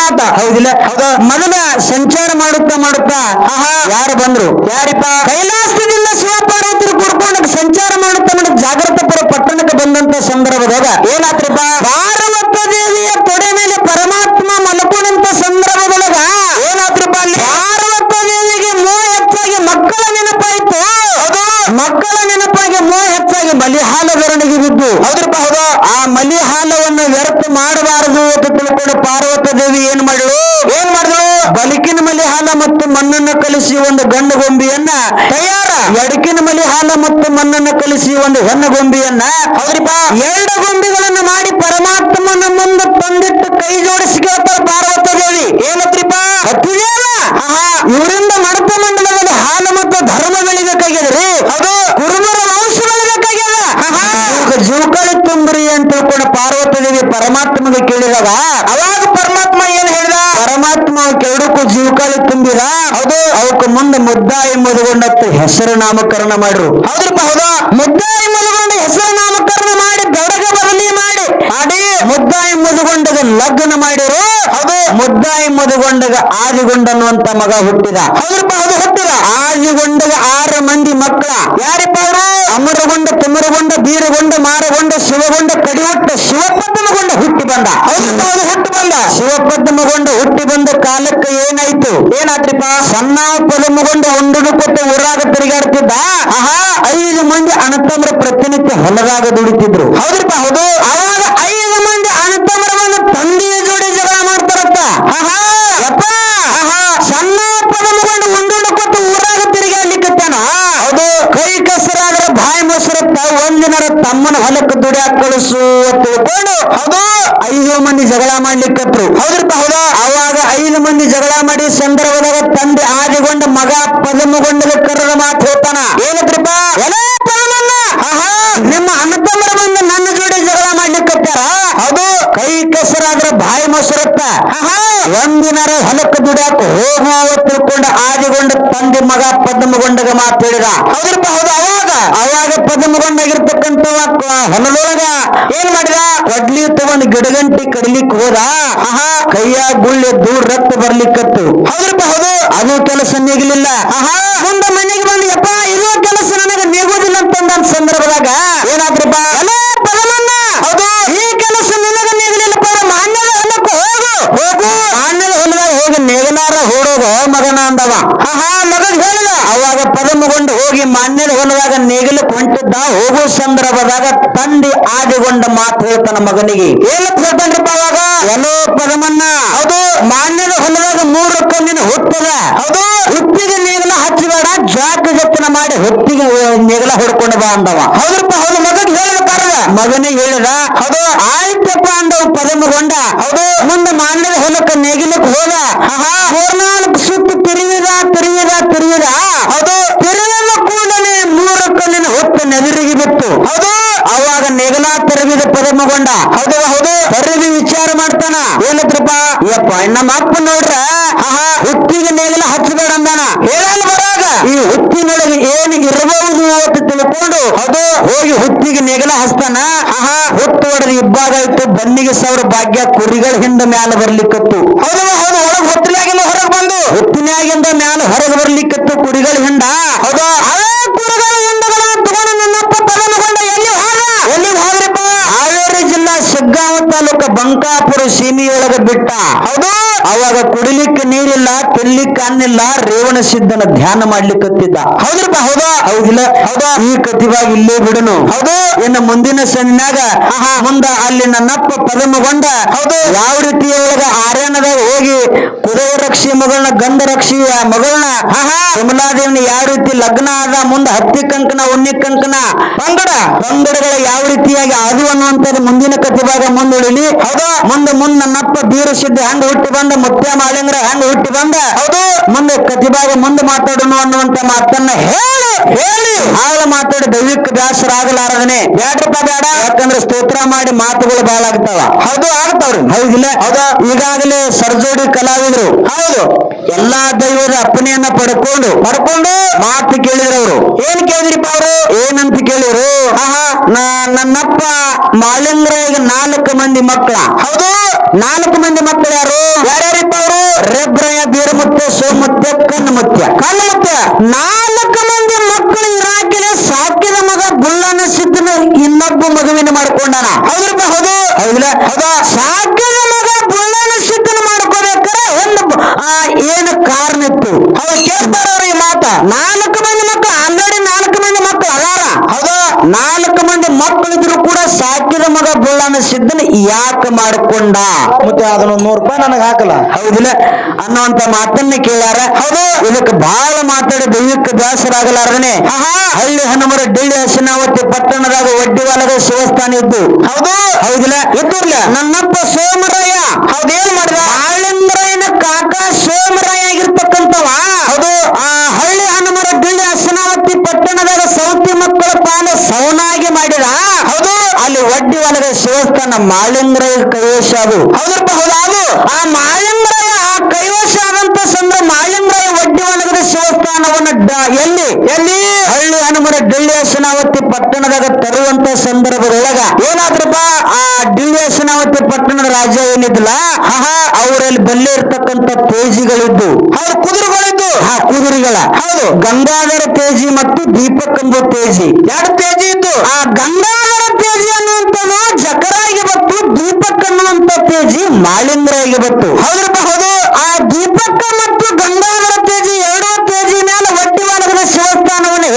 ಅವ್ರ ಹೌದಿಲ್ಲ. ಹೌದಾ. ಮೊದಲ ಸಂಚಾರ ಮಾಡುತ್ತಾ ಮಾಡುತ್ತಾ ಆಹಾ. ಯಾರು ಬಂದ್ರು? ಯಾರಿಪ್ಪ? ಕೈಲಾಸದಿಂದ ಶಿವಪಾರ್ವತರು ಕುಡ್ಕೊಂಡು ಸಂಚಾರ ಮಾಡುತ್ತಾ ಮಾಡಿ ಜಾಗೃತಪುರ ಪಟ್ಟಣಕ್ಕೆ ಬಂದಂತ ಸಂದರ್ಭದಾಗ ಏನಾತ್ರಪ್ಪ ಪಾರ್ವತ ದೇವಿಯ ತೊಡೆ ಮೇಲೆ ಪರಮಾತ್ಮ ಮಲ್ಕೊಂಡಂತ ಸಂದರ್ಭದೊಳಗ ಏನಾತ್ರಪ್ಪ ಅಲ್ಲಿ ಪಾರ್ವತ ದೇವಿಗೆ ಮೋಹ ಹೆಚ್ಚಾಗಿ ಮಕ್ಕಳ ನೆನಪಾಯ್ತು ಅದು ಮಕ್ಕಳ ನೆನಪಾಗಿ ಮೋಹ ಹೆಚ್ಚಾಗಿ ಮಲಿ ಹಾಲ ಬೆರಣಿಗೆ ಬಿದ್ದು ಹೌದ್ರಪ್ಪ ಹೌದು ಆ ಮಲಿ ಹಾಲವನ್ನು ವ್ಯರ್ಥ ಮಾಡಬಾರದು ಅಂತ ತಿಳ್ಕೊಂಡು ಪಾರ್ವತ ದೇವಿ ಏನ್ ಮಾಡಿದ್ರು ಏನ್ ಮಾಡಿದ್ರು ಬಲಿಕಿನ ಮಲಿ ಹಾಲ ಮತ್ತು ಮಣ್ಣನ್ನು ಕಲಿಸಿ ಒಂದು ಗಂಡು ಗೊಂಬಿಯನ್ನ ತಯಾರ. ಎಡಕಿನ ಮಲಿ ಹಾಲು ಮತ್ತು ಮಣ್ಣನ್ನು ಕಲಿಸಿ ಒಂದು ಹೆಣ್ಣು ಗೊಂಬಿಯನ್ನ ಎರಡು ಗೊಂಬಿಗಳನ್ನು ಮಾಡಿ ಪರಮಾತ್ಮನ ಮುಂದೆ ತಂದಿಟ್ಟು ಕೈ ಜೋಡಿಸಿ ಕೇಳ್ತಾರ ಪಾರ್ವತ ದೇವಿ ಹತ್ತಿದೇವ ಇವರಿಂದ ಮಡಪ ಮಂಡಲದಲ್ಲಿ ಹಾಲು ಮತ್ತು ಧರ್ಮ ರೀ. ಅದು ಕುರುಬರ ವಂಶ ಬೆಳಿಬೇಕಾಗಿದೆ ಜೀವಕಳಿ ತುಂಬ್ರಿ ಅಂತ ತಿಳ್ಕೊಂಡು ಪಾರ್ವತ ದೇವಿ ಪರಮಾತ್ಮಗೆ ಕೇಳಿದಾಗ ಅವಾಗ ಜೀವಕಾಳಿ ತುಂಬಿದ? ಹೌದು. ಅವಕ್ಕ ಮುಂದೆ ಮುದ್ದಾಯಿ ಮುದುಗೊಂಡತ್ತ ಹೆಸರು ನಾಮಕರಣ ಮಾಡ್ರು. ಹೌದ್ರಪ್ಪ ಹೌದಾ. ಮುದ್ದಾಯಿ ಮುದುಗೊಂಡ ಹೆಸರು ನಾಮಕರಣ ಮಾಡಿ ಬೆಡಗ ಬದಲಿ ಮಾಡಿ ಮಾಡಿ ಮುದ್ದಾಯಿ ಮುದುಗೊಂಡಗ ಲಗ್ನ ಮಾಡಿರೋ ಅದು ಮುದ್ದಾಯಿ ಮುದುಗೊಂಡಗ ಆದಿಗೊಂಡ ಅನ್ನುವಂತ ಮಗ ಹುಟ್ಟಿದ. ಹೌದಪ್ಪ ಅದು ಹುಟ್ಟಿದ. ಆದಿಗೊಂಡಗ ಆರು ಮಂದಿ ಮಕ್ಕಳ. ಯಾರಿಪ್ಪ ಅವರು? ಅಮರಗೊಂಡ ತುಮರಗೊಂಡ ಬೀರಗೊಂಡ ಮಾರಗೊಂಡ ಶಿವಗೊಂಡ ಕಡಿಯೊಟ್ಟ ಶಿವಪದ್ಮಗೊಂಡ ಹುಟ್ಟಿ ಬಂದ. ಹೌದಪ್ಪ ಅದು ಹುಟ್ಟಿ ಬಂದ. ಶಿವಪದ್ಮಗೊಂಡ ಹುಟ್ಟಿ ಬಂದ ಕಾಲಕ್ಕೆ ಏನಾಯ್ತು? ಏನಾದ್ರಿಪ್ಪ? ಸಣ್ಣ ಪದಮಗೊಂಡ ಉಂಡುಡು ಕೊಟ್ಟು ಊರಾಗ ತಿರುಗಾಡ್ತಿದ್ದ. ಆಹಾ. ಐದು ಮಂದಿ ಅಣತಂದ್ರ ಪ್ರತಿನಿತ್ಯ ಹೊಲದಾಗ ದುಡಿತಿದ್ರು. ಹೌದ್ರಪ್ಪ ಹೌದು ಅವಾಗ ಐದು ಮಂದಿ ಅಣ್ಣತಮ್ಮರ ಬಂದು ತಂದೆಯ ಜೋಡಿ ಜಗಳ ಮಾಡ್ತಾರತ್ತ ಆಹಾ ಯಪ್ಪ ಆಹಾ ಸಣ್ಣ ಪದಮಗೊಂಡ ಉಂಡುಡು ಕೊಟ್ಟು ಊರಾಗ ತಿರುಗಾಡ್ಲಿಕ್ಕತ್ತಾನ ಹೌದು ಕೈ ಕಸರಾದ್ರ ಬಾಯಿ ಒಂದಿನರ ತಮ್ಮನ ಹೊಲಕ್ಕೆ ದುಡಿಯಾಕ ಕಳಿಸು ಅಂತ ತಿಳ್ಕೊಂಡು ಹೌದು. ಐದು ಮಂದಿ ಜಗಳ ಮಾಡ್ಲಿಕ್ಕತ್ರು. ಹೌದ್ರಪ್ಪ ಹೌದಾ. ಆವಾಗ ಐದು ಮಂದಿ ಜಗಳ ಮಾಡಿ ಸಂದರ್ಭದಾಗ ತಂದೆ ಆದಿಗೊಂಡ ಮಗ ಪದಮಗೊಂಡಗ ಕರೆದ ಮಾತು ಹೇಳ್ತಾನ. ಏನತ್ರಪ್ಪ ನಿಮ್ಮ ಅಣ್ಣ ತಮ್ಮರು ಬಂದು ನನ್ನ ಜೋಡಿ ಜಗಳ ಮಾಡ್ಲಿಕ್ಕತ್ತಾರ ಹೌದು. ಕೈ ಕಸರಾದ್ರೆ ಬಾಯಿ ಮೊಸರತ್ತ? ಒಂದಿನರ ಹೊಲಕ್ಕೆ ದುಡ್ಯಾಕ ಹೋಗುವ ತಿಳ್ಕೊಂಡ ಆದಿಗೊಂಡ ತಂದೆ ಮಗ ಪದ್ಮಗೊಂಡಗ ಮಾತು ಹೇಳಿದ. ಹೌದ್ರಪ್ಪ ಹೌದು. ಅವಾಗ? ಕ- ಹೊಲದೊಳಗ ಏನ್ ಮಾಡಿದ ಕಡ್ಲಿ ತಗೊಂಡ್ ಗಿಡಗಂಟಿ ಕಡಿಲಿಕ್ ಹೋದ? ಆಹಾ, ಕೈಯ ಗುಳ್ಳೆ ದೂರ ರಕ್ತ ಬರ್ಲಿಕ್ಕತ್ತು. ಹೌದ್ರಪ್ಪ ಹೌದು ಅದು ಕೆಲಸ ನೀಗಲಿಲ್ಲ. ಆಹಾ ಮುಂದ ಮನೆಗೆ ಬಂದು ಯಪ್ಪ ಇದು ಕೆಲಸ ನನಗೆ ನೀಗುದಿಲ್ಲ ಅಂತಂದ ಸಂದರ್ಭದಾಗ ಏನಾದ್ರಪ್ಪ? ಅಲ್ಲ ಪರಮಣ್ಣ ಹೌದು ಈ ಕೆಲಸ ನಿನಗೆ ನೀಗಲಿಲ್ಲಪ್ಪ ಮಾನ್ಯದ ಹೊಲಕ್ಕೆ ಹೋಗು. ಹೋಗು. ಮಾನ್ಯದ ಹೊಲದಾಗ ಹೋಗಿ ನೇಗಲಾರ ಹೂಡೋದು ಮಗನ ಅಂದವ. ಆಹಾ ಮಗನ್ ಹೇಳಿದ ಅವಾಗ ಪದಮಗೊಂಡು ಹೋಗಿ ಮಾನ್ಯದ ಹೊಲದಾಗ ನೇಗಿಲು ಹೊಂಟಿದ್ದ ಹೋಗೋ ಸಂದರ್ಭದಾಗ ತಂದೆ ಆದಿಗೊಂಡ ಮಾತು ಹೇಳ್ತಾನ ಮಗನಿಗೆ. ಏನಂತ ಹೇಳ್ತಾನ್ರಪ್ಪ ಅವಾಗ? ಎಲ್ಲೋ ಪದಮನ್ನ. ಅದು ಮಾನ್ಯದ ಹೊಲದಾಗ ಮೂರು ಕಣ್ಣಿನ ಹುಟ್ಟದ. ಅದು ಹುಟ್ಟಿಗೆ ನೇಗಿಲ ಹಚ್ಚಬೇಡ ಜಾಕ ಜತ್ತನ ಮಾಡಿ ಹೊತ್ತಿಗೆ ನೇಗಿಲ ಹೊಡ್ಕೊಂಡು ಬಾ ಅಂದವ. ಹೌದ್ರಪ್ಪ ಹೌದು. ಮಗನ್ ಹೇಳಿದ ಮಗನಿಗೆ ಹೇಳಿದ ಅದು ಆಯ್ತಪ್ಪ ಅಂದವ ಪದಮಗೊಂಡ. ಅದು ಮುಂದೆ ಮಾನ್ಯದ ಹೊಲಕ್ಕೆ ನೇಗಿಲಕ್ಕೆ ಹೋದ. ಆಹಾ. ಸುತ್ತ ತಿರುವಿದ ತಿರುವಿದ ತಿರುವಿದ. ಅದು ತಿರುವಿದ ಕೂಡಲೇ ನೂರ ಕಲ್ಲಿನ ಹೊತ್ತು ನೆದರಿಗೆ ಬಿತ್ತು. ಹೌದು. ಅವಾಗ ನೆಗಲ ತಿರುವಿದ ಪದಮಗೊಂಡ. ಹೌದು ಹೌದು. ಪರಿದಿ ವಿಚಾರ ಮಾಡ್ತಾನ. ಏನತ್ರಪ್ಪ ಯಪ್ಪ ನಮ್ಮ ಅಪ್ಪ ನೋಡ್ರ? ಆಹಾ. ಹುತ್ತಿಗೆ ನೇಗಿಲ ಹಚ್ಚಬೇಡ ಅಂದಾನ. ಹೇಳಲ್ಲ ಬರಾಗ ಈ ಹುತ್ತಿನೊಳಗೆ ಏನು ಇರಬಹುದು ಅಂತ ತಿಳ್ಕೊಂಡು ಅದು ಹೋಗಿ ಹುತ್ತಿಗೆ ನೆಗಲ ಹಚ್ತಾನ. ಆಹಾ. ಹುಟ್ಟು ಹೊಡೆದು ಇಬ್ಬಾಗ ಆಯ್ತು ಬನ್ನಿಗೆ ಸಾವಿರ ಭಾಗ್ಯ ಕುರಿಗಳ ಹಿಂದ ಮ್ಯಾಲ ಬರ್ಲಿಕ್ಕತ್ತು. ಹೌದು ಹೌದು ಒಳಗೆ ಹುಟ್ಟಿನಾಗಿಂದ ಹೊರಗೆ ಬಂದು. ಹೊತ್ತಿನಾಗಿಂದ ಮ್ಯಾಲ ಹೊರಗೆ ಬರ್ಲಿಕ್ಕತ್ತು ಕುರಿಗಳ ಹಿಂಡ. ಹೌದು ಆ ಕುರಿಗಳ ಹಿಂಡಗಳ ತಗೊಂಡು ನಿನ್ನಪ್ಪ ಪದಮಗೊಂಡ ಎಲ್ಲಿ ಹೋದ? ಎಲ್ಲಿ ಹೋದ್ರಪ್ಪ ಹಾವೇರಿ ಜಿಲ್ಲಾ ಶಿಗ್ಗಾಂವ ತಾಲೂಕ ಬಂಕಾಪುರ ಸೀಮೆಯೊಳಗ ಬಿಟ್ಟ. ಹೌದು. ಅವಾಗ ಕುಡಿಲಿಕ್ಕೆ ನೀರಿಲ್ಲ ಅನ್ನಿಲ್ಲ ರೇವಣ ಸಿದ್ಧನ ಧ್ಯಾನ ಮಾಡ್ಲಿಕ್ಕತ್ತಿದ್ದ ಹೌದಪ್ಪ ಹೌದಾ. ಹೌದಿಲ್ಲ? ಹೌದಾ. ಈ ಕತಿವಾಗಿ ಇಲ್ಲೇ ಬಿಡನು. ಹೌದು. ಇನ್ನು ಮುಂದಿನ ಸಣ್ಣಾಗ ಆಹಾ. ಮುಂದ ಅಲ್ಲಿ ನನ್ನಪ್ಪ ಪದಮಗೊಂಡ ಹೌದು. ಯಾವ ರೀತಿ ಒಳಗ ಆರ್ಯನದಾಗ ಹೋಗಿ ಕುದುರೆ ರಕ್ಷಿ ಮಗಳನ್ನ ಗಂಧ ರಕ್ಷಿ ಆ ಮಗಳನ್ನ ಯಾವ ರೀತಿ ಲಗ್ನ ಆದ ಮುಂದೆ ಹತ್ತಿ ಕಂಕಣ ಉಣ್ಣಿ ಕಂಕಣ ಪಂಗಡ ಪಂಗಡಗಳ ಯಾವ ರೀತಿಯಾಗಿ ಅದು ಅನ್ನುವಂಥದ್ದು ಮುಂದಿನ ಕತಿಭಾಗ ಮುಂದುಳಿಲಿ. ಹೌದಾ. ಮುಂದೆ ಮುಂದೆ ನನ್ನಪ್ಪ ಬೀರ ಸಿದ್ಧ ಹಂಗ ಹುಟ್ಟಿ ಬಂದ ಮುತ್ಯ ಮಾಲಿಂಗ್ರ ಹಂಗ ಹುಟ್ಟಿ ಬಂದ. ಹೌದು ಮುಂದೆ ಕತಿಭಾಗ ಮುಂದೆ ಮಾತಾಡೋಣ ಅನ್ನುವಂತ ಮಾತನ್ನ ಹೇಳಿ ಹೇಳಿ. ಹಾಳ ಮಾತಾಡಿ ದೈವಿಕ ಬ್ಯಾಸರ ಆಗಲಾರದನೆ ಬ್ಯಾಡ್ರಪ್ಪ ಬೇಡ. ಯಾಕಂದ್ರೆ ಸ್ತೋತ್ರ ಮಾಡಿ ಮಾತುಗಳು ಬಾಳಾಗ್ತಾವ ಹೌದು ಆಗ್ತಾವ್ರಿ. ಹೌದಿಲ್ಲ ಹೌದ. ಈಗಾಗಲೇ ಸರ್ಜೋಡಿ ಕಲಾವಿದರು. ಹೌದು. ಎಲ್ಲಾ ದೈವದ ಅಪ್ಪನೆಯನ್ನ ಪಡ್ಕೊಂಡು ಪಡ್ಕೊಂಡು. ಮಾತು ಕೇಳಿದ್ರವ್ರು ಏನ್ ಕೇಳಿದ್ರಿಪ್ಪ ಅವರು? ಏನಂತ ಕೇಳಿದ್ರು ಆಹಾ. ನಾ ನನ್ನಪ್ಪ ಮಾಳಿಂಗ್ರ ಈಗ ನಾಲ್ಕು ಮಂದಿ ಮಕ್ಕಳ. ಹೌದು. ನಾಲ್ಕು ಮಂದಿ ಮಕ್ಕಳು ಯಾರು? ಯಾರ್ಯಾರಿಪ್ಪ ಅವರು? ರೆಬ್ರಯ ಬೀರಮುತ್ಯ ಸೋಮುತ್ಯ ಕಣ್ಣುಮುತ್ಯ ಕಣ್ಣುಮುತ್ಯ ನಾಲ್ಕು ಮಂದಿ ಮಕ್ಕಳು ಇರಾಕಿನ ಸಾಕಿದ ಮಗ ಬುಳ್ಳನ ಸಿದ್ಧನ ಇನ್ನೊಬ್ಬ ಮಗುವಿನ ಮಾಡ್ಕೊಂಡಾನ. ಹೌದಪ್ಪ ಹೌದು. ಹೌದಿಲ್ಲ? ಹೌದಾ. ಸಾಕಿದ ಮಗ ಬುಳ್ಳನ ಸಿದ್ಧನ ಮಾಡ್ಕೋಬೇಕಾರೆ ಒಂದು ಏನು ಕಾರಣ ಇತ್ತು? ಹೌದು ಕೇಳ್ತಾರ ಈ ಮಾತ. ನಾಲ್ಕು ಮಂದಿ ಮಕ್ಕಳು ಆಲ್ರೆಡಿ ನಾಲ್ಕು ಮಂದಿ ಮಕ್ಕಳು ಅದಾರ? ಹೌದಾ. ನಾಲ್ಕು ಮಂದಿ ಮಕ್ಕಳಿದ್ರು ಕೂಡ ಸಾಕಿದ ಮಗ ಬುಳ್ಳನ ಸಿದ್ದನ ಯಾಕೆ ಮಾಡ್ಕೊಂಡ? ಮತ್ತೆ ಅದನ್ನ ನೂರು ರೂಪಾಯಿ ನನಗೆ ಹಾಕಲ್ಲ. ಹೌದಿಲ್ಲ? ಅನ್ನುವಂತ ಮಾತನ್ನ ಕೇಳ್ಯಾರ. ಹೌದು. ಇದಕ್ಕೆ ಬಹಳ ಮಾತಾಡಿ ದೈವಕ್ಕೆ ಬೇಸರಾಗಲಾರ್ದನೆ ಹಳ್ಳಿ ಹನುಮರ ಡಿಳ್ಳಿ ಹಸಿನಾವತಿ ಪಟ್ಟಣದಾಗ ಒಡ್ಡಿ ಒಳಗ ಶಿವಸ್ಥಾನ ಇದ್ದು. ಹೌದು. ಹೌದಿಲ್ಲ? ಇದ್ದಿರ್ಲ. ನನ್ನಪ್ಪ ಸೋಮರಾಯ. ಹೌದೇನ್ ಮಾಡಿದ? ಆಳಿಂದ್ರಾಯನ ಕಾಕ ಸೋಮರಾಯ ಆಗಿರ್ತಕ್ಕಂಥವ. ಹೌದು. ಆ ಹಳ್ಳಿ ಹನುಮರ ಡಿಳ್ಳಿ ಹಸಿನಾವತಿ ಪಟ್ಟಣದಾಗ ಸೌತಿ ಮಕ್ಕಳ ಪಾಲ ಸೌನಾಗಿ ಮಾಡಿದ. ಹೌದು. ಅಲ್ಲಿ ಒಡ್ಡಿ ಒಳಗ ಶಿವಸ್ಥಾನ ಮಾಳಿಂಗ್ರಾಯ ಕೈವಶ ಅದು. ಹೌದಪ್ಪ ಹೌದು ಆ ಮಾಳಿಂಗ್ರಾಯ ಕೈವಶ ಆದಂತ ಸಂದ್ರ ಮಾಳಿಂಗ್ರಾಯ ಒಡ್ಡಿ ಒಳಗದ ಶಿವಸ್ಥಾನವನ್ನ ಎಲ್ಲಿ? ಎಲ್ಲಿ? ಹಳ್ಳಿ ಹನುಮನ ಡಿಳ್ಳಿ ಶನಾವತಿ ಪಟ್ಟಣದಾಗ ತರುವಂತ ಸಂದರ್ಭದೊಳಗ. ಏನಾದ್ರಪ್ಪ? ಆ ಡಿಳ್ಳಿ ಪಟ್ಟಣದ ರಾಜ ಏನಿದ್ಲ ಆಹಾ ಅವರಲ್ಲಿ ಬಲ್ಲೆ ಇರ್ತಕ್ಕಂಥ ತೇಜಿಗಳಿದ್ದು. ಅವ್ರ ಕುದುರೆಗಳಿದ್ದು. ಹಾ ಕುದುರೆಗಳ. ಹೌದು. ಗಂಗಾಧರ ತೇಜಿ ಮತ್ತು ದೀಪಕ್ ಎಂಬ ತೇಜಿ. ಎರಡು ತೇಜಿ ಇದ್ದು ಆ ಗಂಗಾಧರ ತೇಜಿ ಅನ್ನುವಂಥದ್ದು ಜಕರಾಗಿ ಬತ್ತು ದೀಪಕ್ ಅನ್ನುವಂಥ ತೇಜಿ ಮಾಳಿಂಗರಾಗಿ ಬತ್ತು ಹೌದಪ್ಪ ಹೌದು. ಆ ದೀಪಕ್ ಮತ್ತು ಗಂಗಾಧರ ತೇಜಿ ಎರಡೂ ತೇಜಿ ಮೇಲೆ ಒಟ್ಟಿ ಮಾಡಿದ್ರೆ ಶಿವಸ್ಥಾನವನ್ನು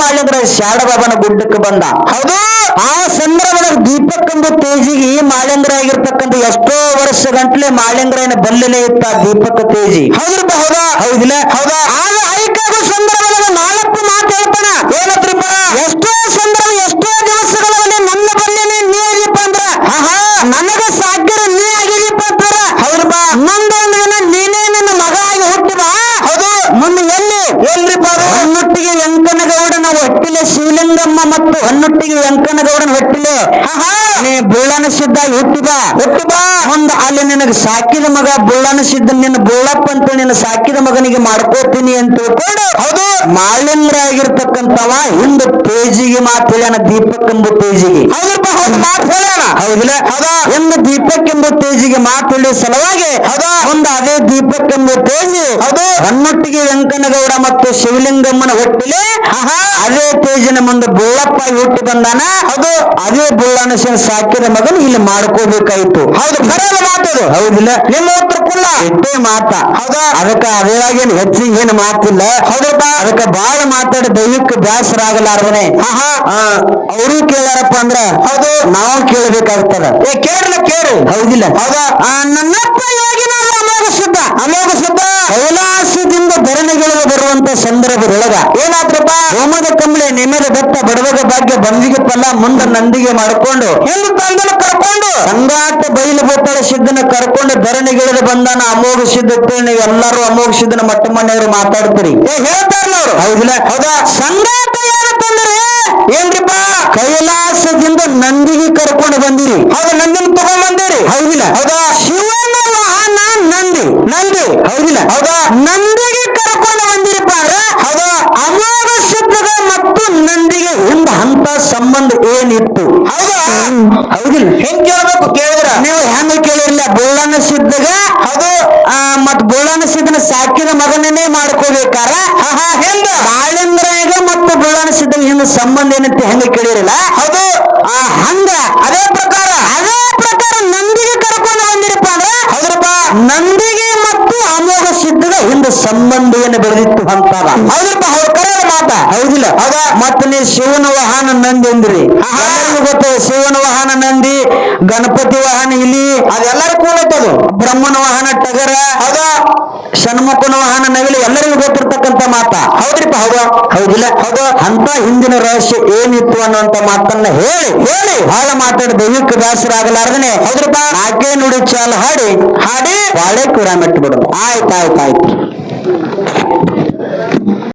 ಮಾಳಿಂಗರ ಶಾಡಬಾಬನ ಗುಡ್ಡಕ್ಕೆ ಬಂದ. ಹೌದು. ಆ ಸಂದರ್ಭದಲ್ಲಿ ದೀಪಕ್ ಎಂಬ ತೇಜಿಗೆ ಮಾಲಿಂಗ್ರ ಆಗಿರ್ತಕ್ಕಂಥ ಎಷ್ಟೋ ವರ್ಷ ಗಂಟ್ಲೆ ಮಾಳಿಂಗರನ ಬಲ್ಲಲೇ ಇತ್ತ ದೀಪಕ್ ತೇಜಿ. ಹೌದು ಹೌದಾ ಹೌದಿಲ್ಲ? ಹೌದಾ. ಆಗ ಐಕ್ಯದ ಸಂದರ್ಭದಲ್ಲಿ ಮಾಲಪ್ಪ ಮಾತು ಹೇಳ್ತಾನ ಏನತ್ರಪ್ಪ ಎಷ್ಟೋ ಸಂದರ್ಭ ಎಷ್ಟೋ ದಿವಸಗಳಲ್ಲಿ ನನ್ನ ಬಲ್ಲಿನೇ ನೀ ಆಗಿಪ್ಪ ಅಂದ್ರ ಆಹಾ ನನಗ ಸಾಕ್ಯರ ನೀ ಆಗಿದೀಪ ಅಂತಾರ ಹೌದಪ್ಪ ಮುಂದೊಂದು ದಿನ ನೀನೇ ನನ್ನ ಮಗ ಆಗಿ ಹುಟ್ಟಿದ ಹೌದು ಮುಂದೆ ಎಲ್ಲಿ ಎಲ್ರಿಪ್ಪ ಅದು ಹನ್ನೊಟ್ಟಿಗೆ ವೆಂಕನಗೌಡನ ಶಿವಲಿಂಗಮ್ಮ ಮತ್ತು ಹನ್ನೊಟ್ಟಿಗೆ ವೆಂಕಣ್ಣಗೌಡನ ಹೊಟ್ಟಿಲು ಆಹಾ! ನೀ ಬುಳ್ಳನ ಸಿದ್ಧ ಬಾ. ಹುಟ್ಟಿ ಬಾ. ಮುಂದ ಅಲ್ಲಿ ನಿನಗೆ ಸಾಕಿದ ಮಗ ಬುಳ್ಳನ ಸಿದ್ಧ ನಿನ್ನ ಬುಳ್ಳಪ್ಪ ಅಂತ ನಿನ್ನ ಸಾಕಿದ ಮಗನಿಗೆ ಮಾಡ್ಕೋತೀನಿ ಅಂತ ತಿಳ್ಕೊಂಡು ಹೌದು. ಮಾಳಿಂಗ್ರ ಆಗಿರ್ತಕ್ಕಂಥವ ಹಿಂದ ತೇಜಿಗೆ ಮಾತು ಹೇಳ್ಯಾನ ದೀಪಕ್ ಎಂಬ ಹೇಳ್ಯಾನ. ಹೌದಿಲ್ಲ? ಹೌದಾ. ಎಂದ ದೀಪಕ್ ಎಂಬ ತೇಜಿಗೆ ಮಾತು ಹೇಳಿದ ಸಲುವಾಗಿ ಹೌದಾ. ಒಂದು ಅದೇ ದೀಪಕ್ ಎಂಬ ತೇಜಿ ಹೌದು. ಹನ್ನೊಟ್ಟಿಗೆ ವೆಂಕನಗೌಡ ಮತ್ತು ಶಿವಲಿಂಗಮ್ಮನ ಹೊಟ್ಟಿಲೆ ಅದೇ ತೇಜಿನ ಮುಂದೆ ಬುಳ್ಳಪ್ಪ ಇಟ್ಟು ಬಂದಾನ? ಅದು ಅದೇ ಬುಳ್ಳನ ಸಾಕಿದ ಮಗನ ಇಲ್ಲಿ ಮಾಡ್ಕೋಬೇಕಾಯ್ತು. ಹೌದು ಕರೆಯಲ್ಲ ಮಾತದು ಹೌದಿಲ್ಲ? ನಿಮ್ಮ ಉತ್ತರ ಕುಲ್ಲ ಇಟ್ಟೇ ಮಾತ. ಹೌದಾ? ಅದಕ್ಕ ಅದ್ರಾಗೇನು ಹೆಚ್ಚಿಗೆ ಏನು ಮಾತಿಲ್ಲ. ಹೌದಪ್ಪ? ಅದಕ್ಕ ಬಾಳ ಮಾತಾಡಿ ದೈವಿಕ ಬ್ಯಾಸರ ಆಗಲಾರ್ದನೆ ಆ, ಅವರು ಕೇಳಾರಪ್ಪ ಅಂದ್ರ, ಹೌದು, ನಾವು ಕೇಳಬೇಕಾಗ್ತದ. ಏ ಕೇಳಲ್ಲ ಕೇಳು. ಹೌದಿಲ್ಲ? ಹೌದಾ? ನನ್ನಪ್ಪ ಯೋಗಿನಾದ ಅಮೋಘ ಶುದ್ಧ ಕೈಲಾಸದಿಂದ ಬೆರಣಿಗಳಿಗೆ ಬರುವಂತ ಸಂದರ್ಭದೊಳಗ ಏನಾದ್ರಪ್ಪ? ಹೋಮದ ಕಂಬಳಿ ನೆಮ್ಮದ ದತ್ತ ಬಡವಗ ಭಾಗ್ಯ ಬಂದಿಗೆ ಫಲ ಮುಂದ ನಂದಿಗೆ ಮಾಡ್ಕೊಂಡು. ಹೆಣ್ಣು ತಂದನ ಕರ್ಕೊಂಡು. ಸಂಗಾಟ ಬಯಲು ಬೋತಾಳ ಸಿದ್ಧನ ಕರ್ಕೊಂಡು ಧರಣಿಗಿಳಿದು ಬಂದಾನ ಅಮೋಘ ಸಿದ್ಧ ನೀವು ಎಲ್ಲರೂ ಅಮೋಘ ಸಿದ್ಧನ ಮಟ್ಟ ಮನೆಯವರು ಮಾತಾಡ್ತೀರಿ. ಏ ಹೇಳ್ತಾರಲ್ಲ ಅವರು ಹೌದಿಲ್ಲ ಹೌದಾ? ಸಂಗಾಟ ಏನಂತಂದ್ರೆ ಏನ್ರಿಪ್ಪ? ಕೈಲಾಸದಿಂದ ನಂದಿಗೆ ಕರ್ಕೊಂಡು ಬಂದಿರಿ. ಹೌದು ನಂದಿನ ತಗೊಂಡ್ ಬಂದಿರಿ ಹೌದಿಲ್ಲ? ಹೌದಾ? ಶಿವನ ನಂದಿ ನಂದಿ. ಹೌದಿಲ್ಲ. ಹೌದಾ? ನಂದಿಗೆ ಕರ್ಕೊಂಡು ಬಂದಿರಪ್ಪ ಅಂದ್ರೆ ಹೌದಾ? ಸಿದ್ಧದ ಮತ್ತು ನಂದಿಗೆ ಒಂದು ಹಂತ ಸಂಬಂಧ ಏನಿತ್ತು? ಹೌದಾ? ಹೌದಿಲ್ಲ. ಹೆಂಗ್ ಕೇಳ್ಬೇಕು ಕೇಳಿದ್ರ? ನೀವು ಹೆಂಗ ಕೇಳಿರಲ್ಲ ಬೋಳನ ಸಿದ್ಧಗ ಹೌದು. ಆ ಮತ್ ಬೋಳನ ಸಿದ್ಧನ ಸಾಕಿದ ಮಗನನ್ನೇ ಮಾಡ್ಕೋಬೇಕಾರ? ಹೆಂಗ? ಬಾಳಿಂದ್ರಾಗ ಮತ್ತು ಬೋಳನ ಸಿದ್ಧನ ಹಿಂದ ಸಂಬಂಧ ಏನಂತ ಹೆಂಗ ಕೇಳಿರಲ್ಲ? ಹೌದು. ಆ ಹಂಗ. ಅದೇ ಪ್ರಕಾರ. ಅದೇ ಪ್ರಕಾರ ನಂದಿಗೆ ಕರ್ಕೊಂಡು ಬಂದಿರಪ್ಪ ಅಂದ್ರೆ ಹೌದ್ರಪ್ಪ. ಅಮೋಘ ಸಿದ್ಧದ ಹಿಂದ ಸಂಬಂಧ ಏನು ಬೆಳೆದಿತ್ತು ಅಂತಾರ. ಅದು ಹೌದು ಕರೆಯ ಮಾತ. ಹೌದಿಲ್ಲ. ಅದ ಮತ್ತೆ ಶಿವನ ವಾಹನ ನಂದಿ ಅಂದ್ರಿ. ಎಲ್ಲರಿಗೂ ಗೊತ್ತು ಶಿವನ ವಾಹನ ನಂದಿ ಗಣಪತಿ ವಾಹನ ಇಲಿ ಅದೆಲ್ಲರೂ ಕೂಡತ್ತದು ಬ್ರಹ್ಮನ ವಾಹನ ಟಗರ ಅದ ಷಣ್ಮುಖನ ವಾಹನ ನವಿಲು ಎಲ್ಲರಿಗೂ ಗೊತ್ತಿರ್ತಕ್ಕಂಥ ಮಾತ. ಹೌದ್ರಿಪ್ಪ ಹೌದು. ಹೌದಿಲ್ಲ? ಹೌದು. ಅಂತ ಹಿಂದಿನ ರಹಸ್ಯ ಏನಿತ್ತು ಅನ್ನುವಂತ ಮಾತನ್ನ ಹೇಳಿ ಹೇಳಿ. ಹಾಳ ಮಾತಾಡಿ ದೈವಿಕ ದಾಸರಾಗಲಾರ್ದನೆ ಹೌದ್ರಪ್ಪ? ಆಕೆ ನುಡಿ ಚಾಲು ಹಾಡಿ ಹಾಡಿ. ಬಾಳೆ ಕೂಡ ಮೆಟ್ಟು ಬಿಡೋದು ಆಯ್ತು ಆಯ್ತು ಆಯ್ತು. Thank you.